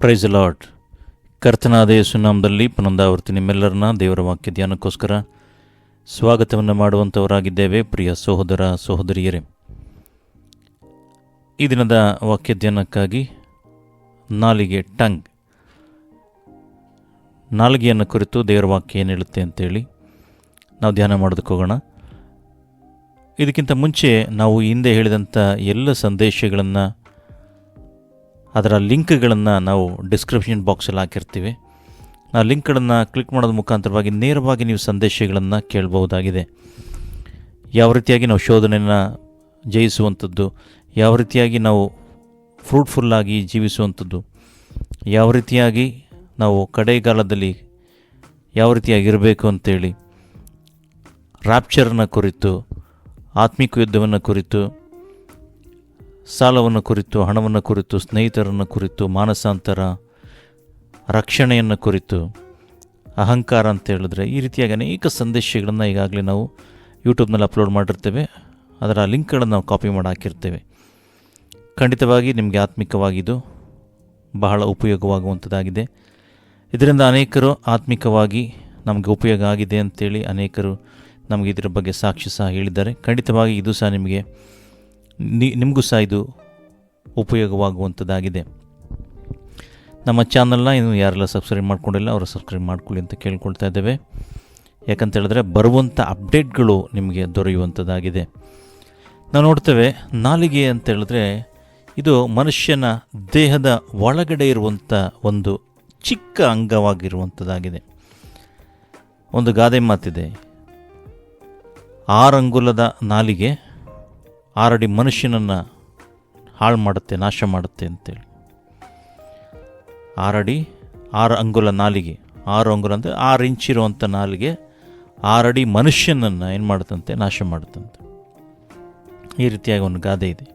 Price lord ಕರ್ತನಾದ ಸುನಾಮದಲ್ಲಿ ಪುನಂದಾವರ್ತಿ ನಿಮ್ಮೆಲ್ಲರನ್ನ ದೇವರ ವಾಕ್ಯ ಧ್ಯಾನಕ್ಕೋಸ್ಕರ ಸ್ವಾಗತವನ್ನು ಮಾಡುವಂಥವರಾಗಿದ್ದೇವೆ ಪ್ರಿಯ ಸಹೋದರ ಸಹೋದರಿಯರೇ, ಈ ದಿನದ ವಾಕ್ಯ ಧ್ಯಾನಕ್ಕಾಗಿ ನಾಲಿಗೆ ಟಂಗ್, ನಾಲಿಗೆಯನ್ನು ಕುರಿತು ದೇವರ ವಾಕ್ಯ ಏನು ಹೇಳುತ್ತೆ ಅಂತೇಳಿ ನಾವು ಧ್ಯಾನ ಮಾಡೋದಕ್ಕೆ ಹೋಗೋಣ. ಇದಕ್ಕಿಂತ ಮುಂಚೆ ನಾವು ಹಿಂದೆ ಹೇಳಿದಂಥ ಎಲ್ಲ ಸಂದೇಶಗಳನ್ನು ಅದರ ಲಿಂಕ್ಗಳನ್ನು ನಾವು ಡಿಸ್ಕ್ರಿಪ್ಷನ್ ಬಾಕ್ಸಲ್ಲಿ ಹಾಕಿರ್ತೀವಿ. ಆ ಲಿಂಕ್ಗಳನ್ನು ಕ್ಲಿಕ್ ಮಾಡೋದ್ರ ಮುಖಾಂತರವಾಗಿ ನೇರವಾಗಿ ನೀವು ಸಂದೇಶಗಳನ್ನು ಕೇಳಬಹುದಾಗಿದೆ. ಯಾವ ರೀತಿಯಾಗಿ ನಾವು ಶೋಧನೆಯನ್ನು ಜಯಿಸುವಂಥದ್ದು, ಯಾವ ರೀತಿಯಾಗಿ ನಾವು ಫ್ರೂಟ್ಫುಲ್ಲಾಗಿ ಜೀವಿಸುವಂಥದ್ದು, ಯಾವ ರೀತಿಯಾಗಿ ನಾವು ಕಡೆಗಾಲದಲ್ಲಿ ಯಾವ ರೀತಿಯಾಗಿ ಇರಬೇಕು ಅಂತೇಳಿ ರ್ಯಾಪ್ಚರ್ನ ಕುರಿತು, ಆತ್ಮಿಕ ಯುದ್ಧವನ್ನು ಕುರಿತು ಸಾಲವನ್ನು ಕುರಿತು, ಹಣವನ್ನು ಕುರಿತು, ಸ್ನೇಹಿತರನ್ನು ಕುರಿತು, ಮಾನಸಾಂತರ ರಕ್ಷಣೆಯನ್ನು ಕುರಿತು, ಅಹಂಕಾರ ಅಂತ ಹೇಳಿದ್ರೆ ಈ ರೀತಿಯಾಗಿ ಅನೇಕ ಸಂದೇಶಗಳನ್ನು ಈಗಾಗಲೇ ನಾವು ಯೂಟ್ಯೂಬ್ನಲ್ಲಿ ಅಪ್ಲೋಡ್ ಮಾಡಿರ್ತೇವೆ. ಅದರ ಲಿಂಕ್ಗಳನ್ನು ನಾವು ಕಾಪಿ ಮಾಡಿ ಹಾಕಿರ್ತೇವೆ. ಖಂಡಿತವಾಗಿ ನಿಮಗೆ ಆತ್ಮಿಕವಾಗಿದ್ದು ಬಹಳ ಉಪಯೋಗವಾಗುವಂಥದ್ದಾಗಿದೆ. ಇದರಿಂದ ಅನೇಕರು ಆತ್ಮಿಕವಾಗಿ ನಮಗೆ ಉಪಯೋಗ ಆಗಿದೆ ಅಂತೇಳಿ ಅನೇಕರು ನಮಗೆ ಇದರ ಬಗ್ಗೆ ಸಾಕ್ಷಿ ಸಹ ಹೇಳಿದ್ದಾರೆ. ಖಂಡಿತವಾಗಿ ಇದು ಸಹ ನಿಮಗೆ ನಿಮಗೂ ಸಹ ಇದು ಉಪಯೋಗವಾಗುವಂಥದ್ದಾಗಿದೆ. ನಮ್ಮ ಚಾನಲ್ನ ಇನ್ನು ಯಾರೆಲ್ಲ ಸಬ್ಸ್ಕ್ರೈಬ್ ಮಾಡ್ಕೊಂಡಿಲ್ಲ, ಅವರು ಸಬ್ಸ್ಕ್ರೈಬ್ ಮಾಡ್ಕೊಳ್ಳಿ ಅಂತ ಕೇಳ್ಕೊಳ್ತಾ ಇದ್ದೇವೆ. ಯಾಕಂತ ಹೇಳಿದ್ರೆ ಬರುವಂಥ ಅಪ್ಡೇಟ್ಗಳು ನಿಮಗೆ ದೊರೆಯುವಂಥದ್ದಾಗಿದೆ. ನಾವು ನೋಡ್ತೇವೆ, ನಾಲಿಗೆ ಅಂತ ಹೇಳಿದ್ರೆ ಇದು ಮನುಷ್ಯನ ದೇಹದ ಒಳಗಡೆ ಇರುವಂಥ ಒಂದು ಚಿಕ್ಕ ಅಂಗವಾಗಿರುವಂಥದ್ದಾಗಿದೆ. ಒಂದು ಗಾದೆ ಮಾತಿದೆ. ಆರಂಗುಲದ ನಾಲಿಗೆ ಆರಡಿ ಮನುಷ್ಯನನ್ನು ಹಾಳು ಮಾಡುತ್ತೆ, ನಾಶ ಮಾಡುತ್ತೆ ಅಂತೇಳಿ. ಆರಡಿ ಆರು ಅಂಗುಲ ನಾಲಿಗೆ. ಆರು ಅಂಗುಲ ಅಂದರೆ ಆರು ಇಂಚಿರುವಂಥ ನಾಲಿಗೆ ಆರಡಿ ಮನುಷ್ಯನನ್ನು ಏನು ಮಾಡುತ್ತಂತೆ, ನಾಶ ಮಾಡುತ್ತಂತೆ. ಈ ರೀತಿಯಾಗಿ ಒಂದು ಗಾದೆ ಇದೆ.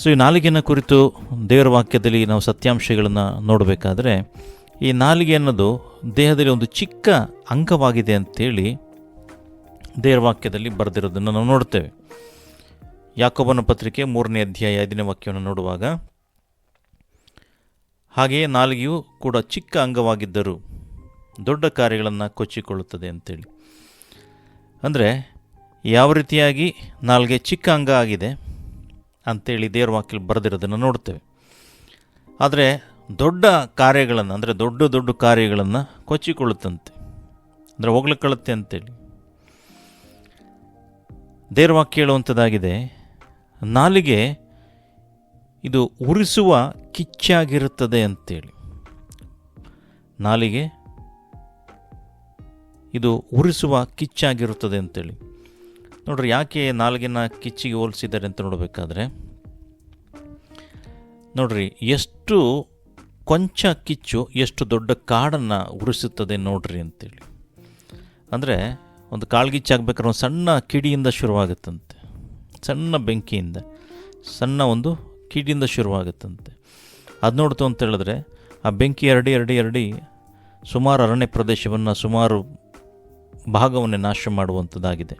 ಸೊ ಈ ನಾಲಿಗೆನ ಕುರಿತು ದೇವರ ವಾಕ್ಯದಲ್ಲಿ ನಾವು ಸತ್ಯಾಂಶಗಳನ್ನು ನೋಡಬೇಕಾದ್ರೆ, ಈ ನಾಲಿಗೆ ಅನ್ನೋದು ದೇಹದಲ್ಲಿ ಒಂದು ಚಿಕ್ಕ ಅಂಗವಾಗಿದೆ ಅಂತೇಳಿ ದೇವರ ವಾಕ್ಯದಲ್ಲಿ ಬರೆದಿರೋದನ್ನು ನಾವು ನೋಡ್ತೇವೆ. ಯಾಕೊಬ್ಬನ ಪತ್ರಿಕೆ ಮೂರನೇ ಅಧ್ಯಾಯ ಐದನೇ ವಾಕ್ಯವನ್ನು ನೋಡುವಾಗ, ಹಾಗೆಯೇ ನಾಲಿಗೆಯು ಕೂಡ ಚಿಕ್ಕ ಅಂಗವಾಗಿದ್ದರೂ ದೊಡ್ಡ ಕಾರ್ಯಗಳನ್ನು ಕೊಚ್ಚಿಕೊಳ್ಳುತ್ತದೆ ಅಂತೇಳಿ. ಅಂದರೆ, ಯಾವ ರೀತಿಯಾಗಿ ನಾಲ್ಗೆ ಚಿಕ್ಕ ಅಂಗ ಆಗಿದೆ ಅಂತೇಳಿ ದೇವರ ವಾಕ್ಯಲ್ಲಿ ಬರೆದಿರೋದನ್ನು ನೋಡ್ತೇವೆ. ಆದರೆ, ದೊಡ್ಡ ಕಾರ್ಯಗಳನ್ನು, ಅಂದರೆ ದೊಡ್ಡ ದೊಡ್ಡ ಕಾರ್ಯಗಳನ್ನು ಕೊಚ್ಚಿಕೊಳ್ಳುತ್ತಂತೆ. ಅಂದರೆ ಹೋಗ್ಲಿಕ್ಕಳುತ್ತೆ ಅಂತೇಳಿ. ದೇವರ ವಾಕ್ಯ ಹೇಳುವಂಥದ್ದಾಗಿದೆ ನಾಲಿಗೆ ಇದು ಉರಿಸುವ ಕಿಚ್ಚಾಗಿರುತ್ತದೆ ಅಂತೇಳಿ. ನಾಲಿಗೆ ಇದು ಉರಿಸುವ ಕಿಚ್ಚಾಗಿರುತ್ತದೆ ಅಂತೇಳಿ. ನೋಡ್ರಿ ಯಾಕೆ ನಾಲಿಗೆನ ಕಿಚ್ಚಿಗೆ ಹೋಲಿಸಿದ್ದಾರೆ ಅಂತ ನೋಡಬೇಕಾದ್ರೆ, ನೋಡ್ರಿ ಎಷ್ಟು ಕೊಂಚ ಕಿಚ್ಚು, ಎಷ್ಟು ದೊಡ್ಡ ಕಾಡನ್ನು ಉರಿಸುತ್ತದೆ ನೋಡ್ರಿ ಅಂತೇಳಿ. ಅಂದರೆ ಒಂದು ಕಾಳ್ಗಿಚ್ಚಾಗಬೇಕಾದ್ರೆ ಒಂದು ಸಣ್ಣ ಕಿಡಿಯಿಂದ ಶುರುವಾಗುತ್ತಂತೆ. ಸಣ್ಣ ಬೆಂಕಿಯಿಂದ, ಸಣ್ಣ ಒಂದು ಕಿಡಿಯಿಂದ ಶುರುವಾಗುತ್ತಂತೆ. ಅದು ನೋಡ್ತು ಅಂತ ಹೇಳಿದ್ರೆ, ಆ ಬೆಂಕಿ ಎರಡಿ ಎರಡಿ ಎರಡಿ ಸುಮಾರು ಅರಣ್ಯ ಪ್ರದೇಶವನ್ನು, ಸುಮಾರು ಭಾಗವನ್ನು ನಾಶ ಮಾಡುವಂಥದ್ದಾಗಿದೆ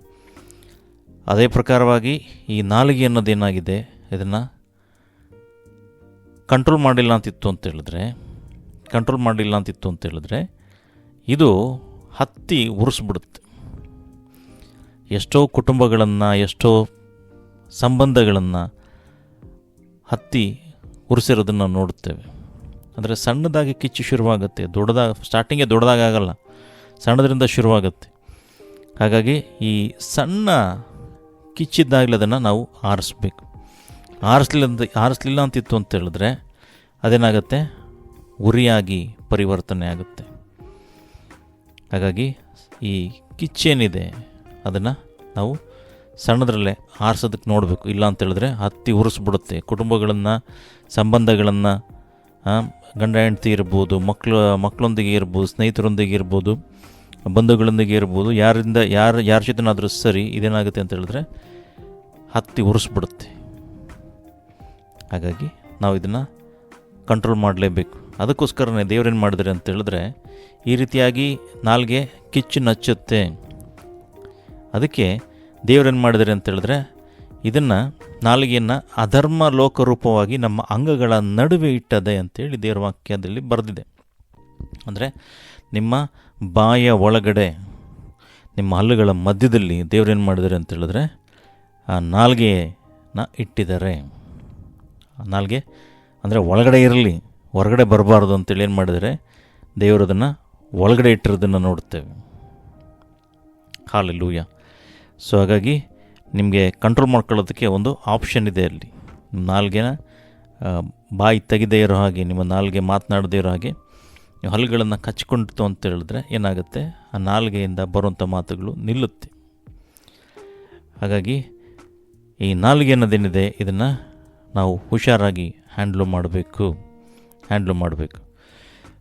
ಅದೇ ಪ್ರಕಾರವಾಗಿ ಈ ನಾಲಿಗೆ ಅನ್ನೋದೇನಾಗಿದೆ ಇದನ್ನು ಕಂಟ್ರೋಲ್ ಮಾಡಿಲ್ಲ ಅಂತಿತ್ತು ಅಂತ ಹೇಳಿದ್ರೆ ಕಂಟ್ರೋಲ್ ಮಾಡಿಲ್ಲ ಅಂತಿತ್ತು ಅಂತ ಹೇಳಿದ್ರೆ, ಇದು ಹತ್ತಿ ಉರಿಸ್ಬಿಡುತ್ತೆ. ಎಷ್ಟೋ ಕುಟುಂಬಗಳನ್ನು, ಎಷ್ಟೋ ಸಂಬಂಧಗಳನ್ನು ಹತ್ತಿ ಉರಿಸಿರೋದನ್ನು ನೋಡುತ್ತೇವೆ. ಅಂದರೆ ಸಣ್ಣದಾಗಿ ಕಿಚ್ಚು ಶುರುವಾಗುತ್ತೆ. ದೊಡ್ಡದಾಗ ಸ್ಟಾರ್ಟಿಂಗೇ ದೊಡ್ಡದಾಗಲ್ಲ ಸಣ್ಣದರಿಂದ ಶುರುವಾಗುತ್ತೆ. ಹಾಗಾಗಿ ಈ ಸಣ್ಣ ಕಿಚ್ಚಿದ್ದಾಗಲೇ ಅದನ್ನು ನಾವು ಆರಿಸ್ಬೇಕು. ಆರಿಸ್ಲಿಲ್ಲ ಅಂತ ಆರಿಸ್ಲಿಲ್ಲ ಅಂತಿತ್ತು ಅಂತ ಹೇಳಿದ್ರೆ ಅದೇನಾಗುತ್ತೆ? ಉರಿಯಾಗಿ ಪರಿವರ್ತನೆ ಆಗುತ್ತೆ. ಹಾಗಾಗಿ ಈ ಕಿಚ್ಚೇನಿದೆ, ಅದನ್ನು ನಾವು ಸಣ್ಣದರಲ್ಲೇ ಆರಿಸೋದಕ್ಕೆ ನೋಡಬೇಕು. ಇಲ್ಲ ಅಂತ ಹೇಳಿದ್ರೆ ಹತ್ತಿ ಉರಿಸ್ಬಿಡುತ್ತೆ. ಕುಟುಂಬಗಳನ್ನು, ಸಂಬಂಧಗಳನ್ನು ಗಂಡ ಹೆಂಡತಿ ಇರ್ಬೋದು ಮಕ್ಕಳು ಮಕ್ಕಳೊಂದಿಗೆ ಇರ್ಬೋದು, ಸ್ನೇಹಿತರೊಂದಿಗೆ ಇರ್ಬೋದು, ಬಂಧುಗಳೊಂದಿಗೆ ಇರ್ಬೋದು, ಯಾರಿಂದ, ಯಾರು, ಯಾರ ಜೊತೆನಾದರೂ ಸರಿ ಇದೇನಾಗುತ್ತೆ ಅಂತ ಹೇಳಿದ್ರೆ ಹತ್ತಿ ಉರಿಸ್ಬಿಡುತ್ತೆ. ಹಾಗಾಗಿ ನಾವು ಇದನ್ನು ಕಂಟ್ರೋಲ್ ಮಾಡಲೇಬೇಕು. ಅದಕ್ಕೋಸ್ಕರನೇ ದೇವರೇನು ಮಾಡಿದ್ರೆ ಅಂತ ಹೇಳಿದ್ರೆ ಈ ರೀತಿಯಾಗಿ ನಾಲ್ಗೆ ಕಿಚ್ಚು ನಚ್ಚುತ್ತೆ. ಅದಕ್ಕೆ ದೇವರೇನು ಮಾಡಿದರೆ ಅಂತ ಹೇಳಿದ್ರೆ ಇದನ್ನು ನಾಲಿಗೆಯನ್ನು ಅಧರ್ಮ ಲೋಕರೂಪವಾಗಿ ನಮ್ಮ ಅಂಗಗಳ ನಡುವೆ ಇಟ್ಟದೆ ಅಂತೇಳಿ ದೇವರ ವಾಕ್ಯದಲ್ಲಿ ಬರೆದಿದೆ. ಅಂದರೆ ನಿಮ್ಮ ಬಾಯ ಒಳಗಡೆ, ನಿಮ್ಮ ಹಲ್ಲುಗಳ ಮಧ್ಯದಲ್ಲಿ ದೇವರೇನು ಮಾಡಿದ್ದಾರೆ ಅಂತ ಹೇಳಿದ್ರೆ, ಆ ನಾಲ್ಗೆನ ಇಟ್ಟಿದ್ದಾರೆ. ನಾಲ್ಗೆ ಅಂದರೆ ಒಳಗಡೆ ಇರಲಿ, ಹೊರಗಡೆ ಬರಬಾರ್ದು ಅಂತೇಳಿ ಏನು ಮಾಡಿದರೆ ದೇವರು ಅದನ್ನು ಒಳಗಡೆ ಇಟ್ಟಿರೋದನ್ನು ನೋಡ್ತೇವೆ ಹಾಲೆಲ್ಲೂಯ ಸೊ ಹಾಗಾಗಿ ನಿಮಗೆ ಕಂಟ್ರೋಲ್ ಮಾಡ್ಕೊಳ್ಳೋದಕ್ಕೆ ಒಂದು ಆಪ್ಷನ್ ಇದೆ ಅಲ್ಲಿ. ನಾಲ್ಗೆನ ಬಾಯಿ ತೆಗೆದೇ ಇರೋ ಹಾಗೆ, ನಿಮ್ಮ ನಾಲ್ಗೆ ಮಾತನಾಡದೇ ಇರೋ ಹಾಗೆ, ನೀವು ಹಲ್ಲುಗಳನ್ನು ಕಚ್ಕೊಂಡಿತು ಅಂತ ಹೇಳಿದ್ರೆ ಏನಾಗುತ್ತೆ? ಆ ನಾಲ್ಗೆಯಿಂದ ಬರುವಂಥ ಮಾತುಗಳು ನಿಲ್ಲುತ್ತೆ. ಹಾಗಾಗಿ ಈ ನಾಲ್ಗೆ ಅನ್ನೋದೇನಿದೆ? ಇದನ್ನು ನಾವು ಹುಷಾರಾಗಿ ಹ್ಯಾಂಡ್ಲು ಮಾಡಬೇಕು. ಹ್ಯಾಂಡ್ಲು ಮಾಡಬೇಕು.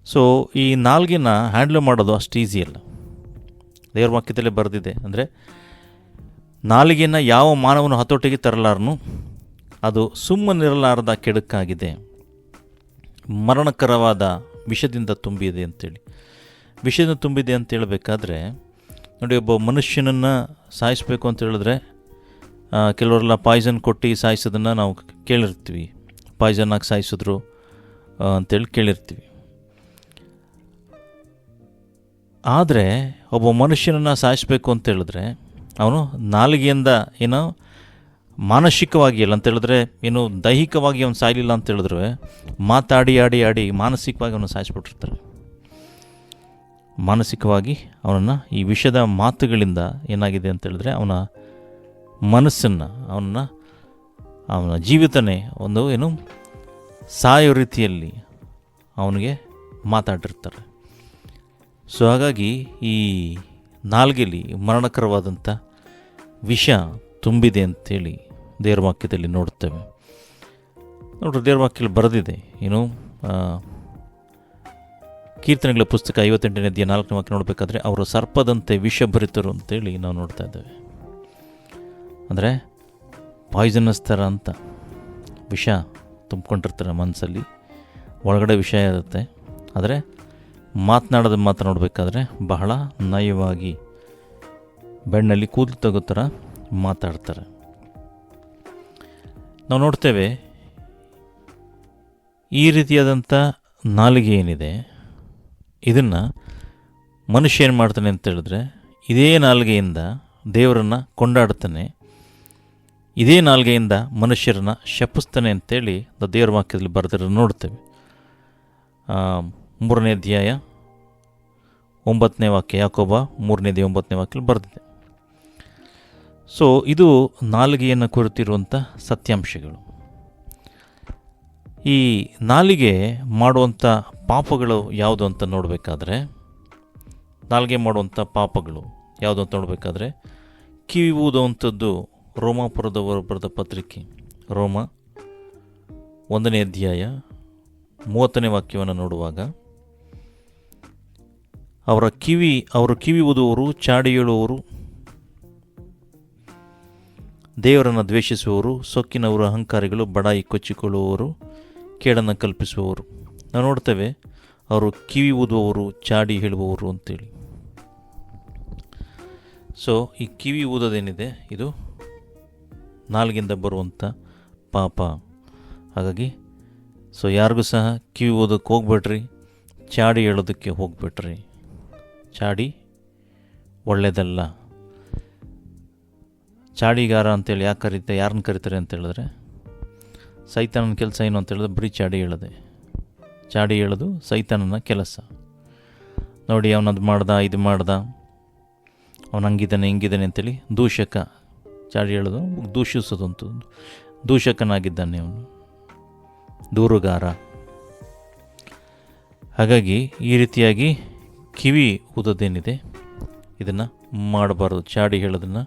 ಸೊ ಈ ನಾಲ್ಗೆನ ಹ್ಯಾಂಡ್ಲು ಮಾಡೋದು ಅಷ್ಟು ಈಸಿ ಅಲ್ಲ. ದೇವ್ರ ವಾಕ್ಯದಲ್ಲೇ ಬರೆದಿದೆ. ಅಂದರೆ ನಾಲಿಗೆಯನ್ನು ಯಾವ ಮಾನವನು ಹತೋಟಿಗೆ ತರಲಾರನು? ಅದು ಸುಮ್ಮನಿರಲಾರದ ಕೆಡುಕಾಗಿದೆ. ಮರಣಕರವಾದ ವಿಷದಿಂದ ತುಂಬಿದೆ ಅಂತೇಳಿ. ವಿಷದಿಂದ ತುಂಬಿದೆ ಅಂತ ಹೇಳಬೇಕಾದ್ರೆ, ನೋಡಿ ಒಬ್ಬ ಮನುಷ್ಯನನ್ನು ಸಾಯಿಸಬೇಕು ಅಂತ ಹೇಳಿದ್ರೆ ಕೆಲವರೆಲ್ಲ ಪಾಯ್ಸನ್ ಕೊಟ್ಟು ಸಾಯಿಸೋದನ್ನು ನಾವು ಕೇಳಿರ್ತೀವಿ. ಪಾಯ್ಸನ್ ಹಾಕಿ ಸಾಯಿಸಿದ್ರು ಅಂತೇಳಿ ಕೇಳಿರ್ತೀವಿ. ಆದರೆ ಒಬ್ಬ ಮನುಷ್ಯನನ್ನು ಸಾಯಿಸಬೇಕು ಅಂತ ಹೇಳಿದ್ರೆ ಅವನು ನಾಲಿಗೆಯಿಂದ ಏನು ಮಾನಸಿಕವಾಗಿ ಇಲ್ಲ ಅಂತ ಹೇಳಿದ್ರೆ, ಏನು ದೈಹಿಕವಾಗಿ ಅವನು ಸಾಯಲಿಲ್ಲ ಅಂತ ಹೇಳಿದ್ರು, ಮಾತಾಡಿ, ಆಡಿ ಆಡಿ ಮಾನಸಿಕವಾಗಿ ಅವನು ಸಾಯಿಸ್ಬಿಟ್ಟಿರ್ತಾರೆ. ಮಾನಸಿಕವಾಗಿ ಅವನನ್ನು ಈ ವಿಷದ ಮಾತುಗಳಿಂದ ಏನಾಗಿದೆ ಅಂತ ಹೇಳಿದ್ರೆ, ಅವನ ಮನಸ್ಸನ್ನು, ಅವನನ್ನು, ಅವನ ಜೀವಿತನೇ ಒಂದು ಏನು ಸಾಯೋ ರೀತಿಯಲ್ಲಿ ಅವನಿಗೆ ಮಾತಾಡಿರ್ತಾರೆ. ಸೊ ಹಾಗಾಗಿ ಈ ನಾಲ್ಗೆಲಿ ಮರಣಕರವಾದಂಥ ವಿಷ ತುಂಬಿದೆ ಅಂತೇಳಿ ದೇವ್ರ ವಾಕ್ಯದಲ್ಲಿ ನೋಡ್ತೇವೆ ನೋಡ್ರಿ ದೇವ್ರ ವಾಕ್ಯದಲ್ಲಿ ಬರೆದಿದೆ, ಏನು ಕೀರ್ತನೆಗಳ ಪುಸ್ತಕ ಐವತ್ತೆಂಟನೇ ಅಧ್ಯಾಯ ನಾಲ್ಕನೇ ವಾಕ್ಯ ನೋಡಬೇಕಾದ್ರೆ ಅವರು ಸರ್ಪದಂತೆ ವಿಷಭರಿತರು ಅಂತೇಳಿ ನಾವು ನೋಡ್ತಾ ಇದ್ದೇವೆ. ಅಂದರೆ ಪಾಯ್ಸನಸ್ ಥರ ಅಂತ ವಿಷ ತುಂಬ್ಕೊಂಡಿರ್ತಾರೆ ಮನಸ್ಸಲ್ಲಿ, ಒಳಗಡೆ ವಿಷ ಇರುತ್ತೆ. ಆದರೆ ಮಾತನಾಡೋದು ಮಾತ್ರ ನೋಡಬೇಕಾದ್ರೆ ಬಹಳ ನಯವಾಗಿ ಬೆಣ್ಣಲ್ಲಿ ಕೂದಲು ತಗೋ ಥರ ಮಾತಾಡ್ತಾರೆ. ನಾವು ನೋಡ್ತೇವೆ ಈ ರೀತಿಯಾದಂಥ ನಾಲಿಗೆ ಏನಿದೆ, ಇದನ್ನು ಮನುಷ್ಯ ಏನು ಮಾಡ್ತಾನೆ ಅಂತ ಹೇಳಿದ್ರೆ, ಇದೇ ನಾಲಿಗೆಯಿಂದ ದೇವರನ್ನು ಕೊಂಡಾಡ್ತಾನೆ, ಇದೇ ನಾಲ್ಗೆಯಿಂದ ಮನುಷ್ಯರನ್ನು ಶಪಿಸ್ತಾನೆ ಅಂತೇಳಿ ದೇವರ ವಾಕ್ಯದಲ್ಲಿ ಬರೆದಿರೋ ನೋಡ್ತೇವೆ. ಮೂರನೇ ಅಧ್ಯಾಯ, ಒಂಬತ್ತನೇ ವಾಕ್ಯ, ಯಾಕೋಬ ಮೂರನೇ ಅಧ್ಯಾಯ, ಒಂಬತ್ತನೇ ವಾಕ್ಯ ಬರೆದಿದೆ. ಸೊ ಇದು ನಾಲಿಗೆಯನ್ನು ಕುರಿತಿರುವಂಥ ಸತ್ಯಾಂಶಗಳು. ಈ ನಾಲಿಗೆ ಮಾಡುವಂಥ ಪಾಪಗಳು ಯಾವುದು ಅಂತ ನೋಡಬೇಕಾದ್ರೆ, ನಾಲಿಗೆ ಮಾಡುವಂಥ ಪಾಪಗಳು ಯಾವುದು ಅಂತ ನೋಡಬೇಕಾದ್ರೆ ಕಿವಿ ಊದುವಂಥದ್ದು ರೋಮಾಪುರದವರು ಬರೆದ ಪತ್ರಿಕೆ, ರೋಮ ಒಂದನೇ ಅಧ್ಯಾಯ, ಮೂವತ್ತನೇ ವಾಕ್ಯವನ್ನು ನೋಡುವಾಗ ಅವರ ಕಿವಿ, ಅವರು ಕಿವಿ ಊದುವವರು ಚಾಡಿ ಹೇಳುವವರು ದೇವರನ್ನು ದ್ವೇಷಿಸುವವರು, ಸೊಕ್ಕಿನವರು ಅಹಂಕಾರಿಗಳು, ಬಡಾಯಿ ಕೊಚ್ಚಿಕೊಳ್ಳುವವರು, ಕೇಡನ್ನು ಕಲ್ಪಿಸುವವರು. ನಾವು ನೋಡ್ತೇವೆ, ಅವರು ಕಿವಿ ಊದುವವರು ಚಾಡಿ ಹೇಳುವವರು ಅಂತೇಳಿ. ಸೊ ಈ ಕಿವಿ ಊದೋದೇನಿದೆ? ಇದು ನಾಲ್ಗಿಂದ ಬರುವಂಥ ಪಾಪ. ಹಾಗಾಗಿ ಸೊ ಯಾರಿಗೂ ಸಹ ಕಿವಿ ಓದೋಕ್ಕೆ ಹೋಗ್ಬೇಡ್ರಿ, ಚಾಡಿ ಹೇಳೋದಕ್ಕೆ ಹೋಗ್ಬೇಡ್ರಿ. ಚಾಡಿ ಒಳ್ಳೆಯದಲ್ಲ ಚಾಡಿಗಾರ ಅಂತೇಳಿ ಯಾಕೆ ಕರಿತಾ ಯಾರನ್ನ ಕರೀತಾರೆ ಅಂತ ಹೇಳಿದ್ರೆ, ಸೈತಾನನ ಕೆಲಸ ಏನು ಅಂತ ಹೇಳಿದ್ರೆ ಬರೀ ಚಾಡಿ ಹೇಳದೆ. ಚಾಡಿ ಹೇಳೋದು ಸೈತಾನನ ಕೆಲಸ. ನೋಡಿ, ಅವನದು ಮಾಡ್ದ, ಇದು ಮಾಡ್ದ, ಅವನು ಹಂಗಿದ್ದಾನೆ, ಹಿಂಗಿದ್ದಾನೆ ಅಂತೇಳಿ ದೂಷಕ ಚಾಡಿ ಹೇಳೋದು ದೂಷಿಸೋದಂತು ದೂಷಕನಾಗಿದ್ದಾನೆ ಅವನು. ದೂರುಗಾರ. ಹಾಗಾಗಿ ಈ ರೀತಿಯಾಗಿ ಕಿವಿ ಊದೋದೇನಿದೆ ಇದನ್ನು ಮಾಡಬಾರ್ದು. ಚಾಡಿ ಹೇಳೋದನ್ನು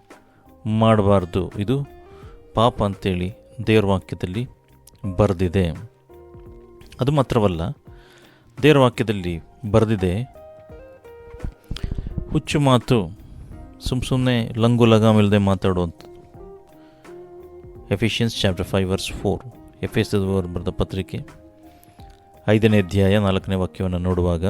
ಮಾಡಬಾರ್ದು. ಇದು ಪಾಪ ಅಂತೇಳಿ ದೇವ್ರ ವಾಕ್ಯದಲ್ಲಿ ಬರೆದಿದೆ. ಅದು ಮಾತ್ರವಲ್ಲ ದೇವ್ರ ವಾಕ್ಯದಲ್ಲಿ ಬರೆದಿದೆ, ಹುಚ್ಚು ಮಾತು ಸುಮ್ಮ ಸುಮ್ಮನೆ ಲಂಗು ಲಗಾಮಿಲ್ಲದೆ ಮಾತಾಡುವಂಥದ್ದು. Ephesians chapter five verse four. F S ಬರೆದ ಪತ್ರಿಕೆ ಐದನೇ ಅಧ್ಯಾಯ ನಾಲ್ಕನೇ ವಾಕ್ಯವನ್ನು ನೋಡುವಾಗ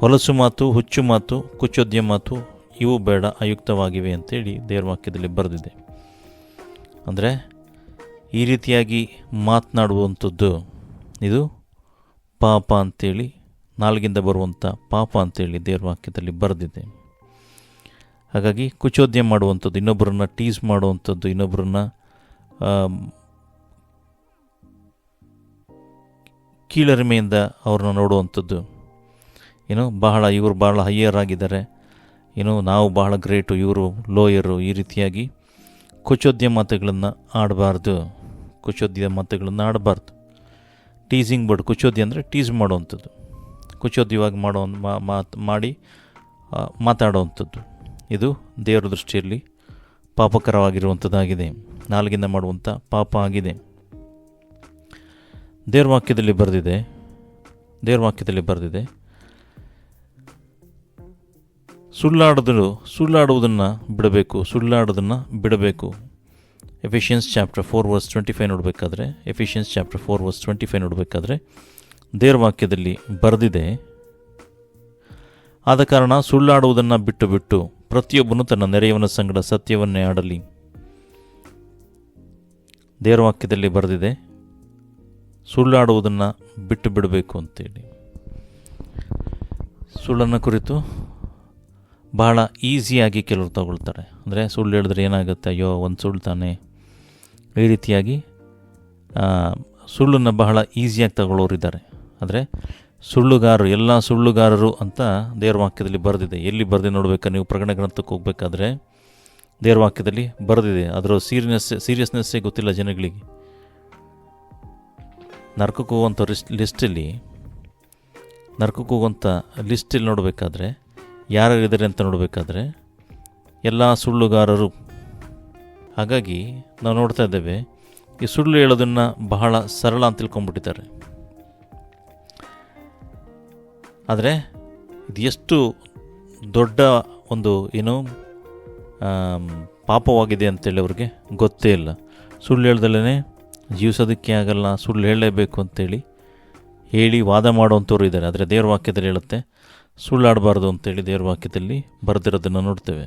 ಹೊಲಸು ಮಾತು, ಹುಚ್ಚು ಮಾತು ಕುಚ್ಚೋದ್ಯ ಮಾತು ಇವು ಬೇಡ, ಅಯುಕ್ತವಾಗಿವೆ ಅಂತೇಳಿ ದೇವ್ರ ವಾಕ್ಯದಲ್ಲಿ ಬರೆದಿದೆ. ಅಂದರೆ ಈ ರೀತಿಯಾಗಿ ಮಾತನಾಡುವಂಥದ್ದು ಇದು ಪಾಪ ಅಂತೇಳಿ, ನಾಲ್ಗಿಂದ ಬರುವಂಥ ಪಾಪ ಅಂತೇಳಿ ದೇವ್ರ ವಾಕ್ಯದಲ್ಲಿ ಬರೆದಿದೆ. ಹಾಗಾಗಿ ಕುಚೋದ್ಯ ಮಾಡುವಂಥದ್ದು, ಇನ್ನೊಬ್ಬರನ್ನ ಟೀಸ್ ಮಾಡುವಂಥದ್ದು, ಇನ್ನೊಬ್ಬರನ್ನ ಕೀಳರಿಮೆಯಿಂದ ಅವ್ರನ್ನ ನೋಡುವಂಥದ್ದು ಏನು ಬಹಳ ಇವರು ಬಹಳ ಹೈಯರ್ ಆಗಿದ್ದಾರೆ. ಏನು ನಾವು ಬಹಳ ಗ್ರೇಟು ಇವರು ಲೋಯರು ಈ ರೀತಿಯಾಗಿ ಕುಚೋದ್ಯ ಮಾತುಗಳನ್ನು ಆಡಬಾರ್ದು. ಕುಚೋದ್ಯ ಮಾತುಗಳನ್ನು ಆಡಬಾರ್ದು. ಟೀಸಿಂಗ್ ಬರ್ಡ್ ಕುಚೋದ್ಯ ಅಂದರೆ ಟೀಸ್ ಮಾಡುವಂಥದ್ದು. ಕುಚೋದ್ಯವಾಗಿ ಮಾಡೋ ಮಾತ್, ಮಾಡಿ ಮಾತಾಡುವಂಥದ್ದು. ಇದು ದೇವರ ದೃಷ್ಟಿಯಲ್ಲಿ ಪಾಪಕರವಾಗಿರುವಂಥದ್ದಾಗಿದೆ. ನಾಲ್ಗಿಂದ ಮಾಡುವಂಥ ಪಾಪ ಆಗಿದೆ. ದೇವ್ರ ವಾಕ್ಯದಲ್ಲಿ ಬರೆದಿದೆ. ದೇವ್ರ ವಾಕ್ಯದಲ್ಲಿ ಬರೆದಿದೆ. ಸುಳ್ಳಾಡೋದು ಸುಳ್ಳಾಡುವುದನ್ನು ಬಿಡಬೇಕು, ಸುಳ್ಳಾಡೋದನ್ನು ಬಿಡಬೇಕು. Ephesians chapter four verse twenty five ನೋಡಬೇಕಾದ್ರೆ, Ephesians chapter four verse twenty five ನೋಡಬೇಕಾದ್ರೆ ದೇವ್ರ ವಾಕ್ಯದಲ್ಲಿ ಬರೆದಿದೆ, ಆದ ಕಾರಣ ಸುಳ್ಳಾಡುವುದನ್ನು ಬಿಟ್ಟು ಬಿಟ್ಟು ಪ್ರತಿಯೊಬ್ಬನು ತನ್ನ ನೆರೆಯವನ ಸಂಗಡ ಸತ್ಯವನ್ನೇ ಆಡಲಿ. ದೇವ್ರ ವಾಕ್ಯದಲ್ಲಿ ಬರೆದಿದೆ, ಸುಳ್ಳಾಡುವುದನ್ನು ಬಿಟ್ಟು ಬಿಡಬೇಕು ಅಂತೇಳಿ. ಸುಳ್ಳನ್ನು ಕುರಿತು ಬಹಳ ಈಸಿಯಾಗಿ ಕೆಲವರು ತಗೊಳ್ತಾರೆ. ಅಂದರೆ ಸುಳ್ಳು ಹೇಳಿದ್ರೆ ಏನಾಗುತ್ತೆ? ಅಯ್ಯೋ, ಒಂದು ಸುಳ್ಳು ತಾನೆ. ಈ ರೀತಿಯಾಗಿ ಸುಳ್ಳನ್ನು ಬಹಳ ಈಸಿಯಾಗಿ ತಗೊಳ್ಳೋರಿದ್ದಾರೆ. ಆದರೆ ಸುಳ್ಳುಗಾರರು, ಎಲ್ಲ ಸುಳ್ಳುಗಾರರು ಅಂತ ದೇವ್ರ ವಾಕ್ಯದಲ್ಲಿ ಬರೆದಿದೆ. ಎಲ್ಲಿ ಬರೆದು ನೋಡಬೇಕಾ? ನೀವು ಪ್ರಕಟಣೆ ಗ್ರಂಥಕ್ಕೆ ಹೋಗ್ಬೇಕಾದ್ರೆ ದೇವ್ರ ವಾಕ್ಯದಲ್ಲಿ ಬರೆದಿದೆ. ಅದರ ಸೀರಿಯಸ್, ಸೀರಿಯಸ್ನೆಸ್ಸೇ ಗೊತ್ತಿಲ್ಲ ಜನಗಳಿಗೆ. ನರ್ಕಕ್ಕೆ ಹೋಗುವಂಥ ಲಿಸ್ಟ್ ಲಿಸ್ಟಲ್ಲಿ, ನರ್ಕಕ್ಕೆ ಹೋಗುವಂಥ ಲಿಸ್ಟಲ್ಲಿ ನೋಡಬೇಕಾದ್ರೆ ಯಾರ್ಯಾರಿದ್ದಾರೆ ಅಂತ ನೋಡಬೇಕಾದ್ರೆ ಎಲ್ಲ ಸುಳ್ಳುಗಾರರು. ಹಾಗಾಗಿ ನಾವು ನೋಡ್ತಾ ಇದ್ದೇವೆ, ಈ ಸುಳ್ಳು ಹೇಳೋದನ್ನು ಬಹಳ ಸರಳ ಅಂತ ತಿಳ್ಕೊಂಡ್ಬಿಟ್ಟಿದ್ದಾರೆ. ಆದರೆ ಇದು ಎಷ್ಟು ದೊಡ್ಡ ಒಂದು ಏನು ಪಾಪವಾಗಿದೆ ಅಂತೇಳಿ ಅವ್ರಿಗೆ ಗೊತ್ತೇ ಇಲ್ಲ. ಸುಳ್ಳು ಹೇಳ್ದಲೇ ಜೀವಿಸೋದಕ್ಕೆ ಆಗಲ್ಲ, ಸುಳ್ಳು ಹೇಳಲೇಬೇಕು ಅಂತೇಳಿ ಹೇಳಿ ವಾದ ಮಾಡುವಂಥವ್ರು ಇದ್ದಾರೆ. ಆದರೆ ದೇವ್ರ ವಾಕ್ಯದಲ್ಲಿ ಹೇಳುತ್ತೆ ಸುಳ್ಳಾಡಬಾರ್ದು ಅಂತೇಳಿ ದೇವರ ವಾಕ್ಯದಲ್ಲಿ ಬರೆದಿರೋದನ್ನು ನೋಡ್ತೇವೆ.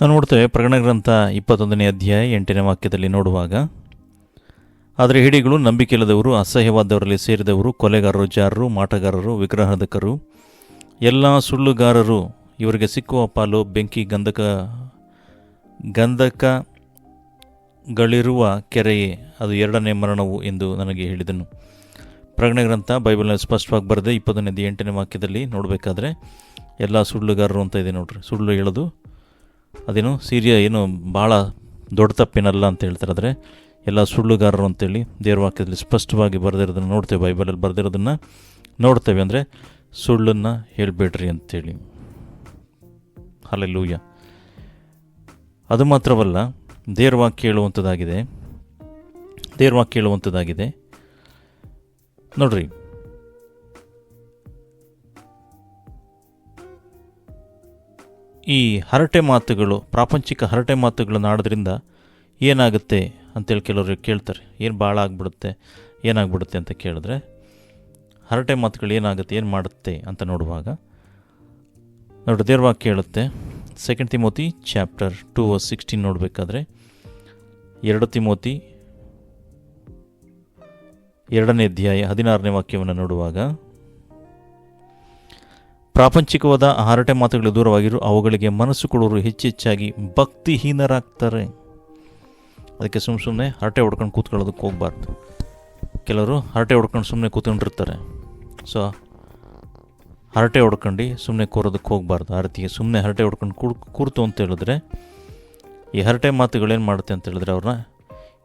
ನಾವು ನೋಡ್ತೇವೆ ಪ್ರಗಣ ಗ್ರಂಥ ಇಪ್ಪತ್ತೊಂದನೇ ಅಧ್ಯಾಯ ಎಂಟನೇ ವಾಕ್ಯದಲ್ಲಿ ನೋಡುವಾಗ, ಆದರೆ ಹಿಡಿಗಳು ನಂಬಿಕೆಯಿಲ್ಲದವರು, ಅಸಹ್ಯವಾದವರಲ್ಲಿ ಸೇರಿದವರು, ಕೊಲೆಗಾರರು, ಜಾರರು, ಮಾಟಗಾರರು ವಿಗ್ರಹದಕರು ಎಲ್ಲ ಸುಳ್ಳುಗಾರರು, ಇವರಿಗೆ ಸಿಕ್ಕುವ ಪಾಲು, ಬೆಂಕಿ, ಗಂಧಕ, ಗಂಧಕಗಳಿರುವ ಕೆರೆಯೇ, ಅದು ಎರಡನೇ ಮರಣವು ಎಂದು ನನಗೆ ಹೇಳಿದನು. ಪ್ರಕಟಣೆ ಗ್ರಂಥ ಬೈಬಲ್ನಲ್ಲಿ ಸ್ಪಷ್ಟವಾಗಿ ಬರೆದೆ ಇಪ್ಪತ್ತನೇದು ಎಂಟನೇ ವಾಕ್ಯದಲ್ಲಿ ನೋಡಬೇಕಾದ್ರೆ ಎಲ್ಲ ಸುಳ್ಳುಗಾರರು ಅಂತ ಇದೆ ನೋಡ್ರಿ. ಸುಳ್ಳು ಹೇಳೋದು ಅದೇನು ಸೀರಿಯ ಏನು ಭಾಳ ದೊಡ್ಡ ತಪ್ಪೇನಲ್ಲ ಅಂತ ಹೇಳ್ತಾರೆ. ಆದರೆ ಎಲ್ಲ ಸುಳ್ಳುಗಾರರು ಅಂತೇಳಿ ದೇವ್ರ ವಾಕ್ಯದಲ್ಲಿ ಸ್ಪಷ್ಟವಾಗಿ ಬರೆದಿರೋದನ್ನು ನೋಡ್ತೇವೆ. ಬೈಬಲಲ್ಲಿ ಬರೆದಿರೋದನ್ನು ನೋಡ್ತೇವೆ. ಅಂದರೆ ಸುಳ್ಳನ್ನು ಹೇಳಬೇಡ್ರಿ ಅಂತೇಳಿ. ಅಲ್ಲೆಲ್ಲೂಯ್ಯ ಅದು ಮಾತ್ರವಲ್ಲ, ದೇವ್ರ ವಾಕ್ಯ ಹೇಳುವಂಥದ್ದಾಗಿದೆ ದೇವ್ರ ವಾಕ್ಯ ಹೇಳುವಂಥದ್ದಾಗಿದೆ ನೋಡ್ರಿ. ಈ ಹರಟೆ ಮಾತುಗಳು, ಪ್ರಾಪಂಚಿಕ ಹರಟೆ ಮಾತುಗಳನ್ನು ಆಡೋದ್ರಿಂದ ಏನಾಗುತ್ತೆ ಅಂತೇಳಿ ಕೆಲವರು ಕೇಳ್ತಾರೆ. ಏನು ಭಾಳ ಆಗ್ಬಿಡುತ್ತೆ, ಏನಾಗ್ಬಿಡುತ್ತೆ ಅಂತ ಕೇಳಿದ್ರೆ, ಹರಟೆ ಮಾತುಗಳು ಏನಾಗುತ್ತೆ, ಏನು ಮಾಡುತ್ತೆ ಅಂತ ನೋಡುವಾಗ ನೋಡಿ ದೇರ್ವಾಗಿ ಕೇಳುತ್ತೆ. Second Timothy chapter two sixteen ನೋಡಬೇಕಾದ್ರೆ, ಎರಡು ತಿಮೋತಿ ಎರಡನೇ ಅಧ್ಯಾಯ ಹದಿನಾರನೇ ವಾಕ್ಯವನ್ನು ನೋಡುವಾಗ, ಪ್ರಾಪಂಚಿಕವಾದ ಹರಟೆ ಮಾತುಗಳು ದೂರವಾಗಿರು, ಅವುಗಳಿಗೆ ಮನಸ್ಸು ಕೊಡೋರು ಹೆಚ್ಚೆಚ್ಚಾಗಿ ಭಕ್ತಿಹೀನರಾಗ್ತಾರೆ. ಅದಕ್ಕೆ ಸುಮ್ಮ ಸುಮ್ಮನೆ ಹರಟೆ ಹೊಡ್ಕೊಂಡು ಕೂತ್ಕೊಳ್ಳೋದಕ್ಕೆ ಹೋಗ್ಬಾರ್ದು. ಕೆಲವರು ಹರಟೆ ಹೊಡ್ಕೊಂಡು ಸುಮ್ಮನೆ ಕೂತ್ಕೊಂಡಿರ್ತಾರೆ. ಸೊ ಹರಟೆ ಹೊಡ್ಕೊಂಡು ಸುಮ್ಮನೆ ಕೂರೋದಕ್ಕೆ ಹೋಗಬಾರ್ದು. ರೀತಿಗೆ ಸುಮ್ಮನೆ ಹರಟೆ ಹೊಡ್ಕೊಂಡು ಕೂರ್ ಕೂರ್ತು ಅಂತ ಹೇಳಿದ್ರೆ, ಈ ಹರಟೆ ಮಾತುಗಳೇನು ಮಾಡುತ್ತೆ ಅಂತ ಹೇಳಿದ್ರೆ ಅವ್ರನ್ನ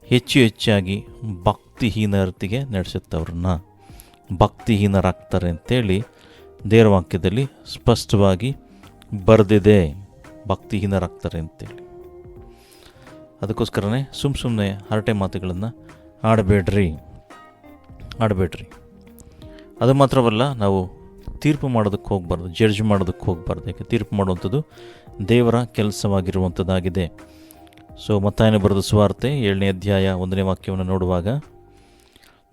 ಹೆಚ್ಚು ಹೆಚ್ಚಾಗಿ ಭಕ್ತಿಹೀನರ್ತಿಗೆ ನಡೆಸುತ್ತೆ ಅವ್ರನ್ನ ಭಕ್ತಿಹೀನರಾಗ್ತಾರೆ ಅಂತೇಳಿ ದೇವರವಾಕ್ಯದಲ್ಲಿ ಸ್ಪಷ್ಟವಾಗಿ ಬರೆದಿದೆ. ಭಕ್ತಿಹೀನರಾಗ್ತಾರೆ ಅಂತೇಳಿ ಅದಕ್ಕೋಸ್ಕರನೇ ಸುಮ್ಮ ಸುಮ್ಮನೆ ಹರಟೆ ಮಾತುಗಳನ್ನು ಆಡಬೇಡ್ರಿ. ಆಡಬೇಡ್ರಿ. ಅದು ಮಾತ್ರವಲ್ಲ, ನಾವು ತೀರ್ಪು ಮಾಡೋದಕ್ಕೆ ಹೋಗಬಾರ್ದು, ಜಡ್ಜ್ ಮಾಡೋದಕ್ಕೆ ಹೋಗಬಾರ್ದು. ಯಾಕೆ ತೀರ್ಪು ಮಾಡುವಂಥದ್ದು ದೇವರ ಕೆಲಸವಾಗಿರುವಂಥದ್ದಾಗಿದೆ. ಸೊ ಮತ್ತಾಯನ ಬರೆದ ಸುವಾರ್ತೆ ಏಳನೇ ಅಧ್ಯಾಯ ಒಂದನೇ ವಾಕ್ಯವನ್ನು ನೋಡುವಾಗ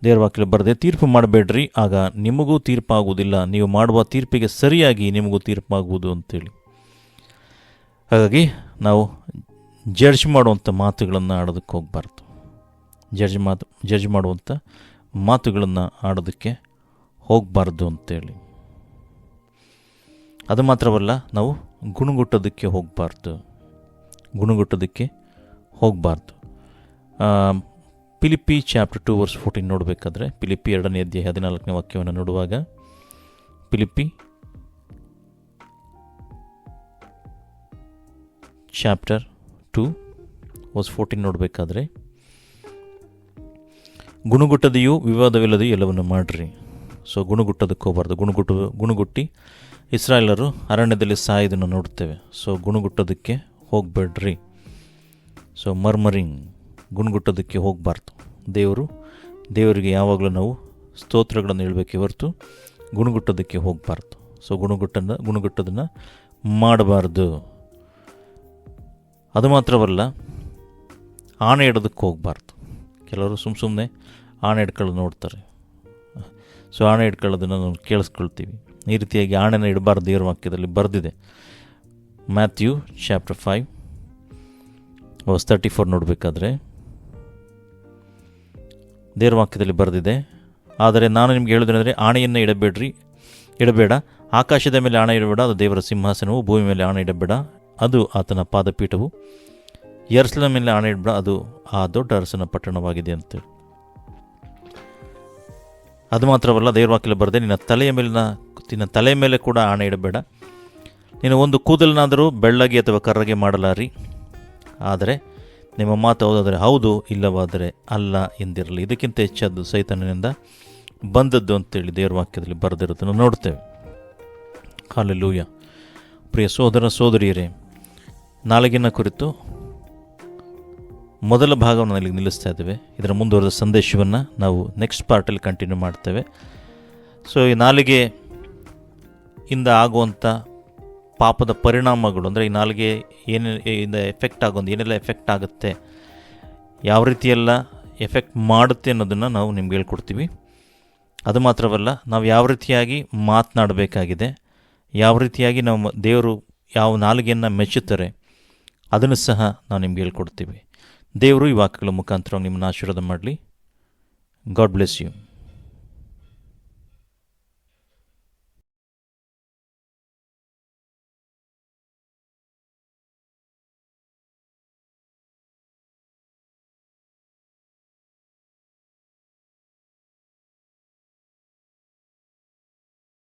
ದೇವರ ವಾಕ್ಯ ಬರದೆ, ತೀರ್ಪು ಮಾಡಬೇಡ್ರಿ, ಆಗ ನಿಮಗೂ ತೀರ್ಪಾಗುವುದಿಲ್ಲ. ನೀವು ಮಾಡುವ ತೀರ್ಪಿಗೆ ಸರಿಯಾಗಿ ನಿಮಗೂ ತೀರ್ಪಾಗುವುದು ಅಂತೇಳಿ. ಹಾಗಾಗಿ, ನಾವು ಜಡ್ಜ್ ಮಾಡುವಂಥ ಮಾತುಗಳನ್ನು ಆಡೋದಕ್ಕೆ ಹೋಗಬಾರ್ದು. ಜಡ್ಜ್ ಮಾತು ಜಡ್ಜ್ ಮಾಡುವಂಥ ಮಾತುಗಳನ್ನು ಆಡೋದಕ್ಕೆ ಹೋಗಬಾರ್ದು ಅಂತೇಳಿ. ಅದು ಮಾತ್ರವಲ್ಲ, ನಾವು ಗುಣಗುಟ್ಟೋದಕ್ಕೆ ಹೋಗಬಾರ್ದು. ಗುಣಗುಟ್ಟೋದಕ್ಕೆ ಹೋಗಬಾರ್ದು. Philippi chapter two verse fourteen ನೋಡಬೇಕಾದ್ರೆ, ಪಿಲಿಪಿ ಎರಡನೇ ಅಧ್ಯಾಯ ಹದಿನಾಲ್ಕನೇ ವಾಕ್ಯವನ್ನು ನೋಡುವಾಗ, Philippi chapter two verse fourteen ನೋಡಬೇಕಾದ್ರೆ, ಗುಣಗುಟ್ಟದೆಯೂ ವಿವಾದವಿಲ್ಲದೆಯೂ ಎಲ್ಲವನ್ನು ಮಾಡಿರಿ. ಸೊ, ಗುಣಗುಟ್ಟದಕ್ಕೆ ಹೋಗಬಾರ್ದು. ಗುಣಗುಟ್ಟು, ಗುಣಗುಟ್ಟಿ ಇಸ್ರಾಯೇಲರು ಅರಣ್ಯದಲ್ಲಿ ಸಾಯೋದನ್ನು ನೋಡ್ತೇವೆ ಸೊ, ಗುಣಗುಟ್ಟೋದಕ್ಕೆ ಹೋಗಬೇಡ್ರಿ. ಸೊ ಮರ್ಮರಿಂಗ್ ಗುಣಗುಟ್ಟೋದಕ್ಕೆ ಹೋಗಬಾರ್ದು. ದೇವರು, ದೇವರಿಗೆ ಯಾವಾಗಲೂ ನಾವು ಸ್ತೋತ್ರಗಳನ್ನು ಹೇಳಬೇಕೆ ಹೊರತು ಗುಣಗುಟ್ಟೋದಕ್ಕೆ ಹೋಗಬಾರ್ದು. ಸೊ ಗುಣಗುಟ್ಟನ್ನು, ಗುಣಗುಟ್ಟೋದನ್ನು ಮಾಡಬಾರ್ದು. ಅದು ಮಾತ್ರವಲ್ಲ, ಆಣೆ ಇಡೋದಕ್ಕೆ ಹೋಗಬಾರ್ದು. ಕೆಲವರು ಸುಮ್ಮ ಸುಮ್ಮನೆ ಆಣೆ ಇಡ್ಕೊಳ್ಳೋದು ನೋಡ್ತಾರೆ. ಸೊ ಆಣೆ ಇಡ್ಕೊಳ್ಳೋದನ್ನು ನಾವು ಕೇಳಿಸ್ಕೊಳ್ತೀವಿ. ಈ ರೀತಿಯಾಗಿ ಆಣೆನ ಇಡಬಾರ್ದು ದೇವರ ವಾಕ್ಯದಲ್ಲಿ ಬರೆದಿದೆ. Matthew chapter five verse thirty four ನೋಡಬೇಕಾದ್ರೆ ದೇವ್ರ ವಾಕ್ಯದಲ್ಲಿ ಬರೆದಿದೆ, ಆದರೆ ನಾನು ನಿಮ್ಗೆ ಹೇಳೋದೇನೆಂದರೆ ಆಣೆಯನ್ನು ಇಡಬೇಡ್ರಿ, ಇಡಬೇಡ. ಆಕಾಶದ ಮೇಲೆ ಆಣೆ ಇಡಬೇಡ, ಅದು ದೇವರ ಸಿಂಹಾಸನವು. ಭೂಮಿ ಮೇಲೆ ಆಣೆ ಇಡಬೇಡ, ಅದು ಆತನ ಪಾದಪೀಠವು. ಯರ್ಸ್ಲ ಮೇಲೆ ಆಣೆ ಇಡಬೇಡ, ಅದು ಆ ದೊಡ್ಡ ಅರಸನ ಪಟ್ಟಣವಾಗಿದೆ ಅಂತೇಳಿ ಅದು ಮಾತ್ರವಲ್ಲ ದೇವರ ವಾಕ್ಯದಲ್ಲಿ ಬರದೆ ನಿನ್ನ ತಲೆಯ ಮೇಲಿನ, ನಿನ್ನ ತಲೆಯ ಮೇಲೆ ಕೂಡ ಆಣೆ ಇಡಬೇಡ. ನೀನು ಒಂದು ಕೂದಲನಾದರೂ ಬೆಳ್ಳಗೆ ಅಥವಾ ಕರ್ರಗೆ ಮಾಡಲಾರಿ. ಆದರೆ ನಿಮ್ಮ ಮಾತು ಹೌದಾದರೆ ಹೌದು, ಇಲ್ಲವಾದರೆ ಅಲ್ಲ ಎಂದಿರಲಿ. ಇದಕ್ಕಿಂತ ಹೆಚ್ಚಾದ್ದು ಸೈತನಿಂದ ಬಂದದ್ದು ಅಂತೇಳಿ ದೇವರ ವಾಕ್ಯದಲ್ಲಿ ಬರೆದಿರೋದನ್ನು ನೋಡ್ತೇವೆ ಹಾಲೆಲ್ಲೂಯ ಪ್ರಿಯ ಸೋದರ ಸೋದರಿಯರೇ, ನಾಳೆಗಿನ ಕುರಿತು ಮೊದಲ ಭಾಗವನ್ನು ಅಲ್ಲಿಗೆ ನಿಲ್ಲಿಸ್ತಾ ಇದ್ದೇವೆ. ಇದರ ಮುಂದುವರೆದ ಸಂದೇಶವನ್ನು ನಾವು ನೆಕ್ಸ್ಟ್ ಪಾರ್ಟಲ್ಲಿ ಕಂಟಿನ್ಯೂ ಮಾಡ್ತೇವೆ. ಸೊ ಈ ನಾಲಿಗೆ ಇಂದ ಆಗುವಂಥ ಪಾಪದ ಪರಿಣಾಮಗಳು, ಅಂದರೆ ಈ ನಾಲಿಗೆ ಏನು ಇಂದ ಎಫೆಕ್ಟ್ ಆಗೋದು ಏನೆಲ್ಲ ಎಫೆಕ್ಟ್ ಆಗುತ್ತೆ, ಯಾವ ರೀತಿಯೆಲ್ಲ ಎಫೆಕ್ಟ್ ಮಾಡುತ್ತೆ ಅನ್ನೋದನ್ನು ನಾವು ನಿಮ್ಗೆ ಹೇಳ್ಕೊಡ್ತೀವಿ. ಅದು ಮಾತ್ರವಲ್ಲ, ನಾವು ಯಾವ ರೀತಿಯಾಗಿ ಮಾತನಾಡಬೇಕಾಗಿದೆ, ಯಾವ ರೀತಿಯಾಗಿ ನಾವು ದೇವರು ಯಾವ ನಾಲಿಗೆಯನ್ನು ಮೆಚ್ಚುತ್ತಾರೆ, ಅದನ್ನು ಸಹ ನಾವು ನಿಮ್ಗೆ ಹೇಳ್ಕೊಡ್ತೀವಿ. ದೇವರು ಈ ವಾಕ್ಯಗಳ ಮುಖಾಂತರ ನಿಮ್ಮನ್ನು ಆಶೀರ್ವಾದ ಮಾಡಲಿ. God bless you